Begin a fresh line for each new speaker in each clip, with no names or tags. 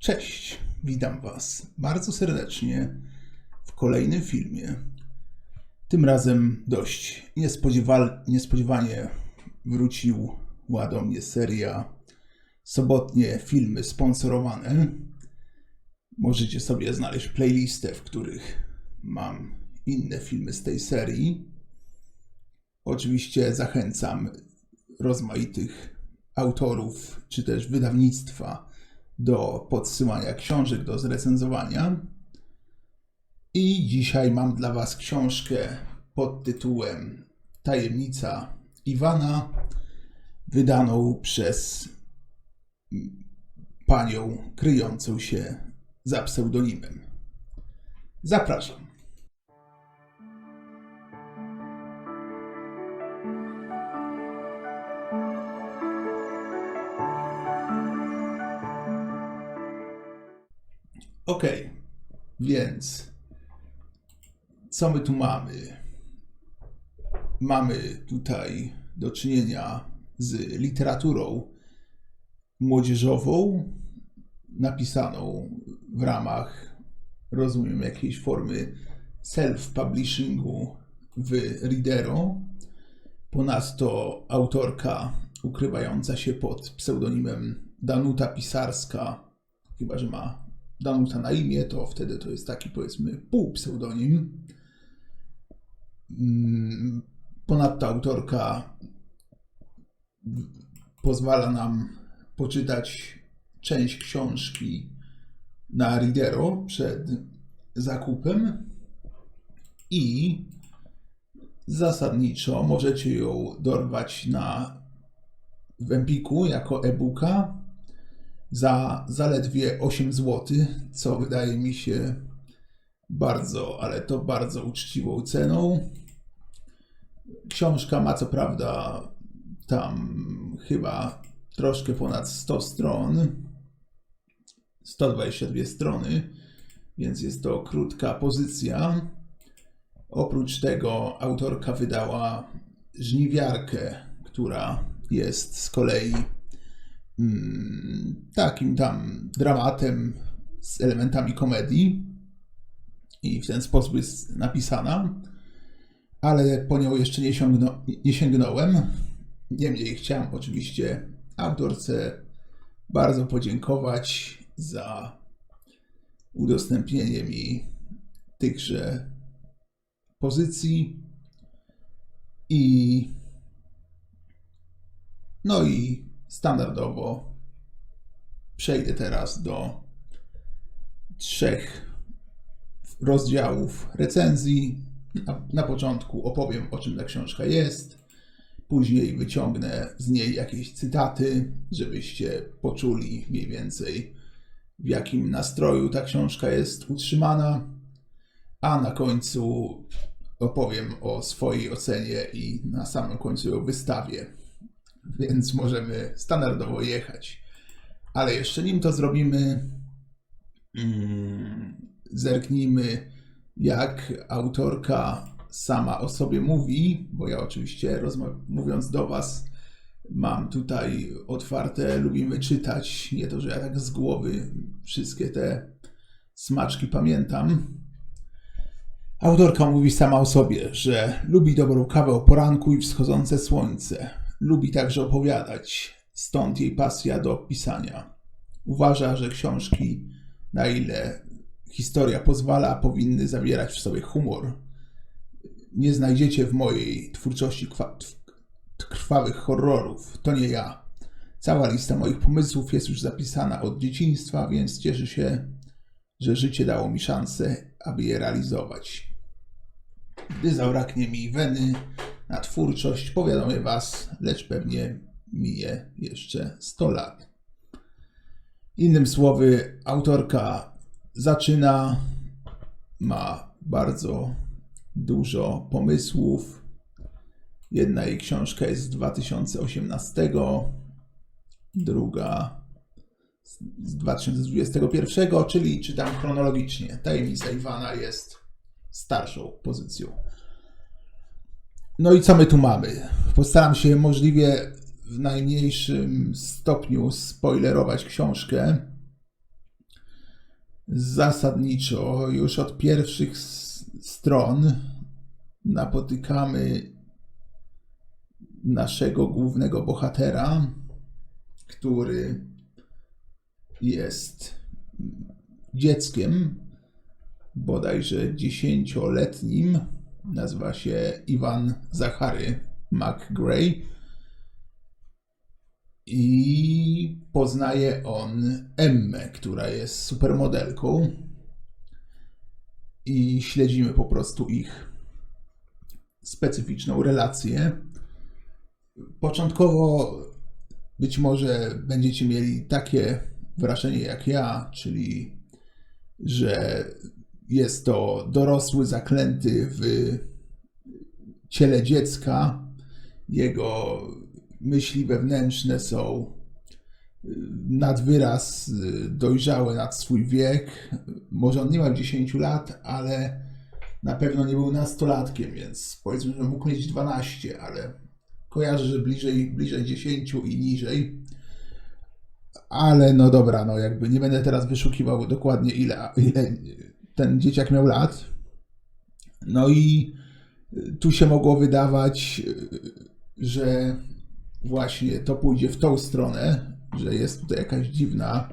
Cześć, witam Was bardzo serdecznie w kolejnym filmie. Tym razem dość niespodziewa- niespodziewanie wróciła do mnie seria sobotnie filmy sponsorowane. Możecie sobie znaleźć playlistę, w których mam inne filmy z tej serii. Oczywiście zachęcam rozmaitych autorów czy też wydawnictwa do podsyłania książek do zrecenzowania. I dzisiaj mam dla Was książkę pod tytułem Tajemnica Iwana, wydaną przez panią kryjącą się za pseudonimem. Zapraszam. Ok, więc co my tu mamy? Mamy tutaj do czynienia z literaturą młodzieżową, napisaną w ramach, rozumiem, jakiejś formy self-publishingu w Readero. Ponadto autorka ukrywająca się pod pseudonimem Danuta Pisarska, chyba że ma Danuta na imię, to wtedy to jest taki powiedzmy półpseudonim. Mm, Ponadto autorka pozwala nam poczytać część książki na Readero przed zakupem i zasadniczo możecie ją dorwać na w Empiku jako e-booka za zaledwie 8 zł, co wydaje mi się bardzo, ale to bardzo uczciwą ceną. Książka ma co prawda tam chyba troszkę ponad 100 stron, 122 strony, więc jest to krótka pozycja. Oprócz tego autorka wydała żniwiarkę, która jest z kolei takim tam dramatem z elementami komedii. I w ten sposób jest napisana, ale po nią jeszcze nie, sięgno, nie sięgnąłem. Niemniej chciałem oczywiście autorce bardzo podziękować za udostępnienie mi tychże pozycji. I no i standardowo przejdę teraz do trzech rozdziałów recenzji. Na, na początku opowiem o czym ta książka jest. Później wyciągnę z niej jakieś cytaty, żebyście poczuli mniej więcej w jakim nastroju ta książka jest utrzymana. A na końcu opowiem o swojej ocenie i na samym końcu ją wystawię. Więc możemy standardowo jechać. Ale jeszcze nim to zrobimy, mm, zerknijmy, jak autorka sama o sobie mówi, bo ja oczywiście mówiąc do Was, mam tutaj otwarte, lubimy czytać, nie to, że ja tak z głowy wszystkie te smaczki pamiętam. Autorka mówi sama o sobie, że lubi dobrą kawę o poranku i wschodzące słońce. Lubi także opowiadać, stąd jej pasja do pisania. Uważa, że książki, na ile historia pozwala, powinny zawierać w sobie humor. Nie znajdziecie w mojej twórczości krwawych horrorów. To nie ja. Cała lista moich pomysłów jest już zapisana od dzieciństwa, więc cieszę się, że życie dało mi szansę, aby je realizować. Gdy zabraknie mi weny na twórczość, powiadomię Was, lecz pewnie mije jeszcze 100 lat. Innym słowy, autorka zaczyna, ma bardzo dużo pomysłów. Jedna jej książka jest z 2018, druga z 2021, czyli czytam chronologicznie. Tajemnica Iwana jest starszą pozycją. No i co my tu mamy? Postaram się możliwie w najmniejszym stopniu spoilerować książkę. Zasadniczo już od pierwszych stron napotykamy naszego głównego bohatera, który jest dzieckiem, bodajże dziesięcioletnim. Nazywa się Iwan Zachary McGray. I poznaje on Emmę, która jest supermodelką. I śledzimy po prostu ich specyficzną relację. Początkowo być może będziecie mieli takie wrażenie jak ja, czyli że jest to dorosły zaklęty w ciele dziecka. Jego myśli wewnętrzne są nad wyraz dojrzałe nad swój wiek. Może on nie ma 10 lat, ale na pewno nie był nastolatkiem, więc powiedzmy, że mógł mieć 12, ale kojarzę, że bliżej, bliżej 10 i niżej. Ale no dobra, no jakby nie będę teraz wyszukiwał dokładnie ile, ile ten dzieciak miał lat. No i tu się mogło wydawać, że właśnie to pójdzie w tą stronę, że jest tutaj jakaś dziwna,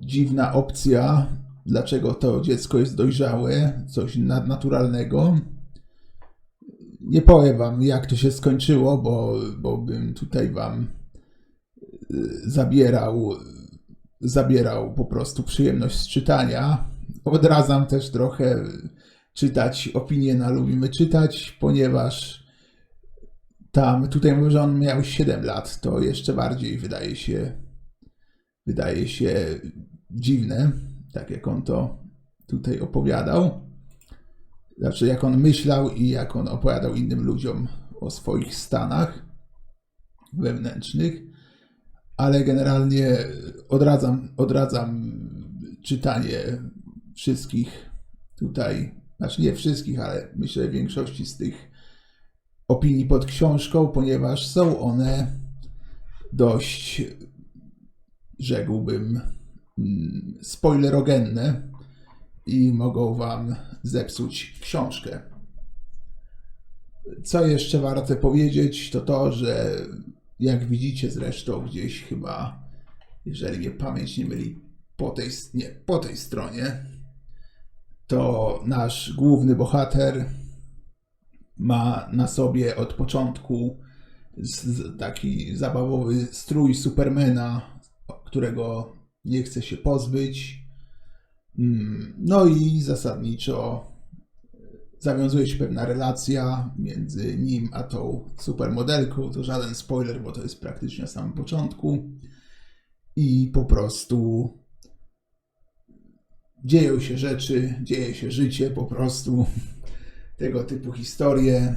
dziwna opcja, dlaczego to dziecko jest dojrzałe, coś nadnaturalnego. Nie powiem wam, jak to się skończyło, bo, bo bym tutaj wam zabierał, zabierał po prostu przyjemność z czytania. Odradzam też trochę czytać opinie na Lubimy Czytać, ponieważ tam, tutaj mówię, że on miał 7 lat, to jeszcze bardziej wydaje się, wydaje się dziwne, tak jak on to tutaj opowiadał. Znaczy, jak on myślał i jak on opowiadał innym ludziom o swoich stanach wewnętrznych ale generalnie odradzam, odradzam czytanie wszystkich tutaj, znaczy nie wszystkich, ale myślę większości z tych opinii pod książką, ponieważ są one dość, rzekłbym, mm, spoilerogenne i mogą wam zepsuć książkę. Co jeszcze warte powiedzieć, to to, że jak widzicie zresztą gdzieś chyba, jeżeli mnie pamięć nie myli, po tej, nie, po tej stronie, to nasz główny bohater ma na sobie od początku taki zabawowy strój Supermana, którego nie chce się pozbyć. Mm, No i zasadniczo zawiązuje się pewna relacja między nim a tą supermodelką. To żaden spoiler, bo to jest praktycznie na samym początku. I po prostu dzieją się rzeczy, dzieje się życie, po prostu tego typu historie.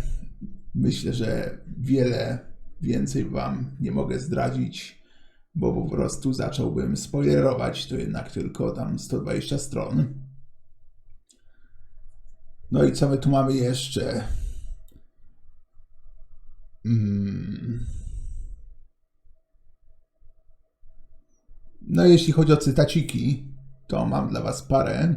Myślę, że wiele więcej Wam nie mogę zdradzić, bo po prostu zacząłbym spoilerować. To jednak tylko tam 120 stron. No i co my tu mamy jeszcze? Mm. No jeśli chodzi o cytaciki, to mam dla Was parę.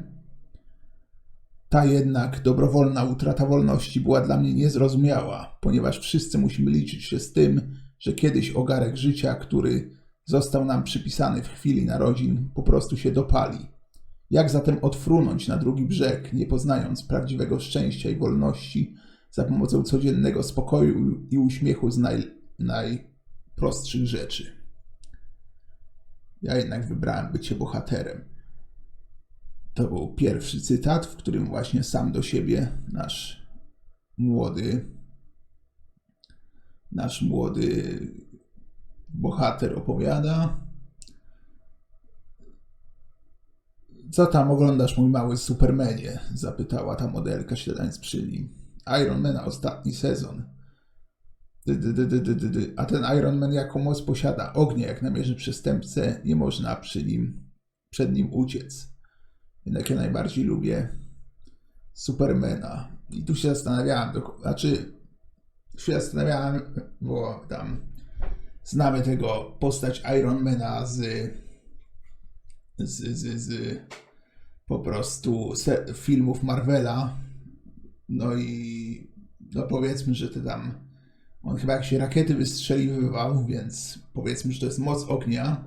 Ta jednak dobrowolna utrata wolności była dla mnie niezrozumiała, ponieważ wszyscy musimy liczyć się z tym, że kiedyś ogarek życia, który został nam przypisany w chwili narodzin, po prostu się dopali. Jak zatem odfrunąć na drugi brzeg, nie poznając prawdziwego szczęścia i wolności, za pomocą codziennego spokoju i uśmiechu z naj, najprostszych rzeczy? Ja jednak wybrałem bycie bohaterem. To był pierwszy cytat, w którym właśnie sam do siebie nasz młody, nasz młody bohater opowiada. Co tam oglądasz, mój mały Supermanie? Zapytała ta modelka, siadając przy nim. Iron Man ostatni sezon. Dy, dy, dy. A ten Iron Man jaką moc posiada? Ognie, jak namierzy przestępcę, nie można przy nim, przed nim uciec. Jednak ja najbardziej lubię Supermana. I tu się zastanawiałem, znaczy się zastanawiałem, bo tam znamy tego postać Ironmana z z, z, z po prostu filmów Marvela. No i no powiedzmy, że te tam on chyba jak się rakiety wystrzeliwywał, więc powiedzmy, że to jest moc ognia.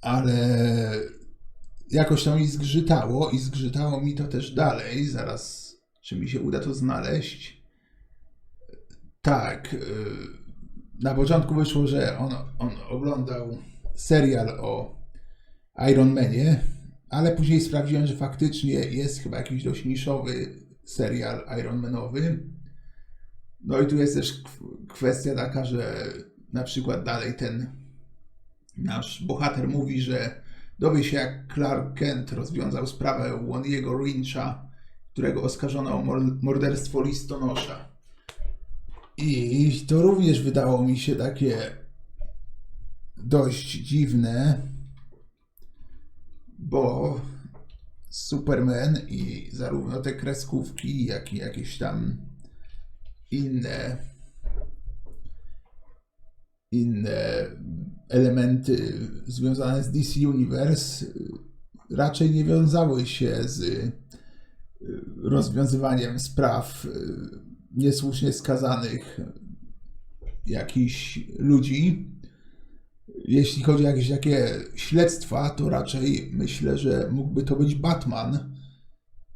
Ale jakoś to mi zgrzytało i zgrzytało mi to też dalej. Zaraz, czy mi się uda to znaleźć. Tak. y, Na początku wyszło, że on, on oglądał serial o Iron Manie, ale później sprawdziłem, że faktycznie jest chyba jakiś dość niszowy serial Iron Manowy. No i tu jest też kw- kwestia taka, że na przykład dalej ten nasz bohater mówi, że dowie się jak Clark Kent rozwiązał sprawę Woniego Rincha, którego oskarżono o mor- morderstwo listonosza. I to również wydało mi się takie dość dziwne, bo Superman i zarówno te kreskówki, jak i jakieś tam inne inne elementy związane z DC Universe raczej nie wiązały się z y, rozwiązywaniem spraw y, niesłusznie skazanych jakichś ludzi. Jeśli chodzi o jakieś takie śledztwa, to raczej myślę, że mógłby to być Batman,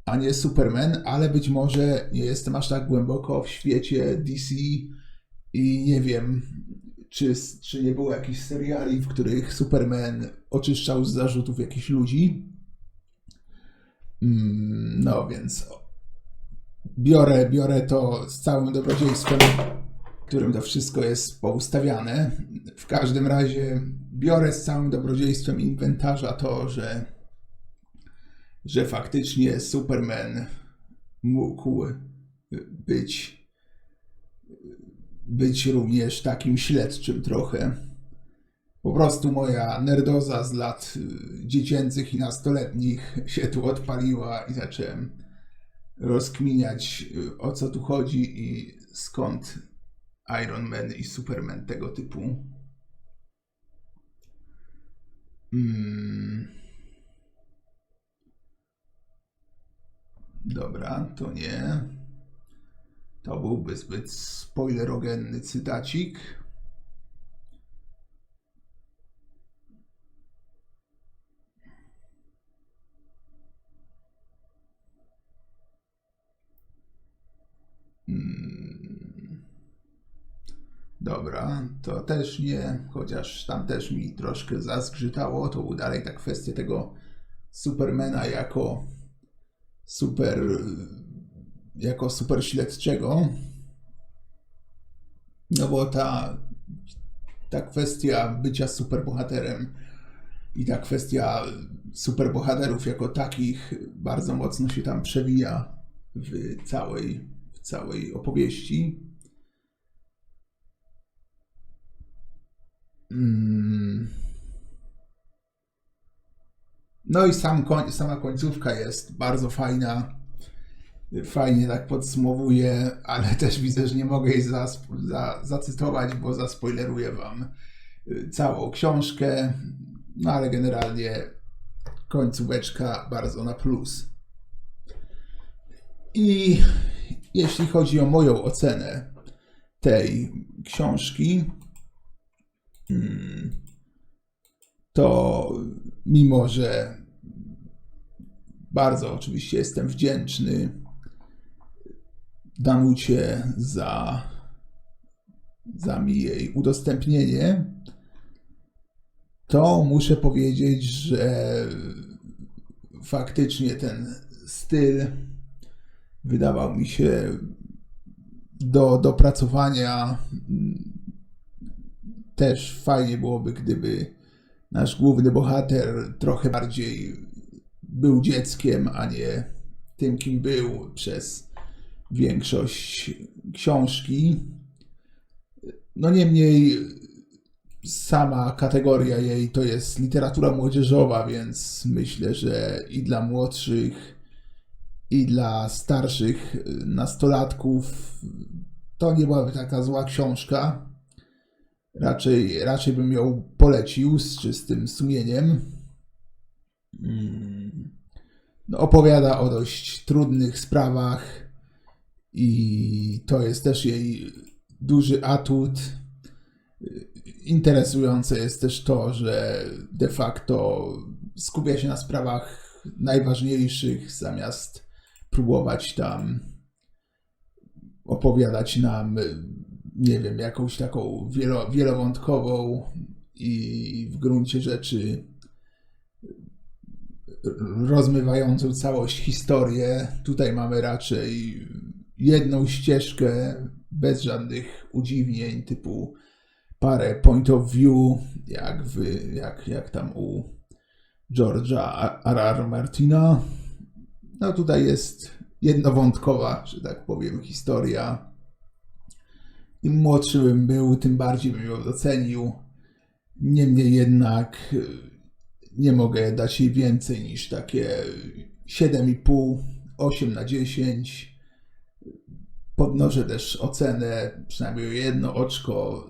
a nie Superman, ale być może nie jestem aż tak głęboko w świecie DC i nie wiem, czy, czy nie było jakichś seriali, w których Superman oczyszczał z zarzutów jakichś ludzi. Mm, No więc biorę, biorę to z całym dobrodziejstwem, którym to wszystko jest poustawiane. W każdym razie biorę z całym dobrodziejstwem inwentarza to, że, że faktycznie Superman mógł być być również takim śledczym trochę. Po prostu moja nerdoza z lat y, dziecięcych i nastoletnich się tu odpaliła i zacząłem rozkminiać y, o co tu chodzi i skąd Iron Man i Superman tego typu. Mm. Dobra, to nie. To byłby zbyt spoilerogenny cytacik. Mm. Dobra, to też nie, chociaż tam też mi troszkę zazgrzytało. To był dalej ta kwestia tego Supermana jako super jako super śledczego. No bo ta, ta kwestia bycia superbohaterem i ta kwestia superbohaterów jako takich bardzo mocno się tam przewija w całej, w całej opowieści. Mm. No i sam koń, sama końcówka jest bardzo fajna fajnie tak podsumowuje, ale też widzę, że nie mogę jej za, za, zacytować, bo zaspoileruję wam y, całą książkę. No ale generalnie końcóweczka bardzo na plus. I jeśli chodzi o moją ocenę tej książki, mm, to mimo, że bardzo oczywiście jestem wdzięczny Danucie za, za mi jej udostępnienie, to muszę powiedzieć, że faktycznie ten styl wydawał mi się do dopracowania. Też fajnie byłoby, gdyby nasz główny bohater trochę bardziej był dzieckiem, a nie tym, kim był przez większość książki. No niemniej sama kategoria jej to jest literatura młodzieżowa, więc myślę, że i dla młodszych, i dla starszych nastolatków to nie byłaby taka zła książka. raczej, raczej bym ją polecił z czystym sumieniem. Mm. No, opowiada o dość trudnych sprawach i to jest też jej duży atut. Interesujące jest też to, że de facto skupia się na sprawach najważniejszych, zamiast próbować tam opowiadać nam, nie wiem, jakąś taką wielo, wielowątkową i w gruncie rzeczy rozmywającą całość historię. Tutaj mamy raczej jedną ścieżkę bez żadnych udziwnień, typu parę point of view, jak, w, jak, jak tam u George'a R.R. Martina. No tutaj jest jednowątkowa, że tak powiem, historia. Im młodszy bym był, tym bardziej bym ją docenił. Niemniej jednak y, nie mogę dać jej więcej niż takie 7,5, 8 na 10. Podnoszę też ocenę, przynajmniej jedno oczko,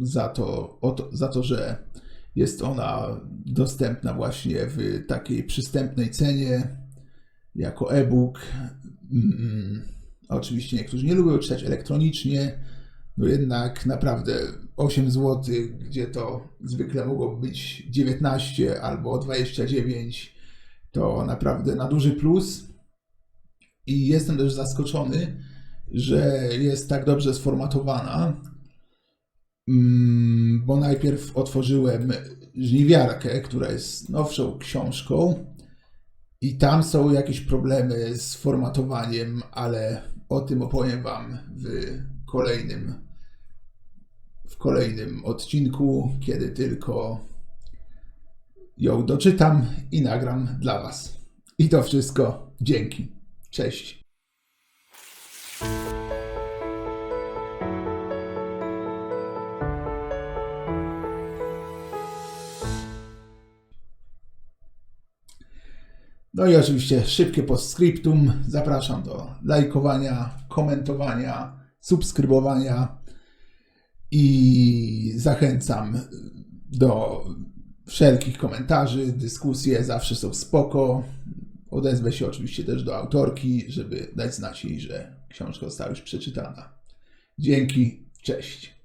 za to, to, za to, że jest ona dostępna właśnie w takiej przystępnej cenie jako e-book. Oczywiście niektórzy nie lubią czytać elektronicznie, no jednak naprawdę 8 zł, gdzie to zwykle mogłoby być 19 albo 29, to naprawdę na duży plus. I jestem też zaskoczony, że jest tak dobrze sformatowana, Mm, bo najpierw otworzyłem Żniwiarkę, która jest nowszą książką i tam są jakieś problemy z formatowaniem, ale o tym opowiem Wam w kolejnym, w kolejnym odcinku, kiedy tylko ją doczytam i nagram dla Was. I to wszystko. Dzięki. Cześć. No i oczywiście szybkie postscriptum. Zapraszam do lajkowania, komentowania, subskrybowania i zachęcam do wszelkich komentarzy, dyskusje zawsze są spoko. Odezwę się oczywiście też do autorki, żeby dać znać jej, że książka została już przeczytana. Dzięki, cześć.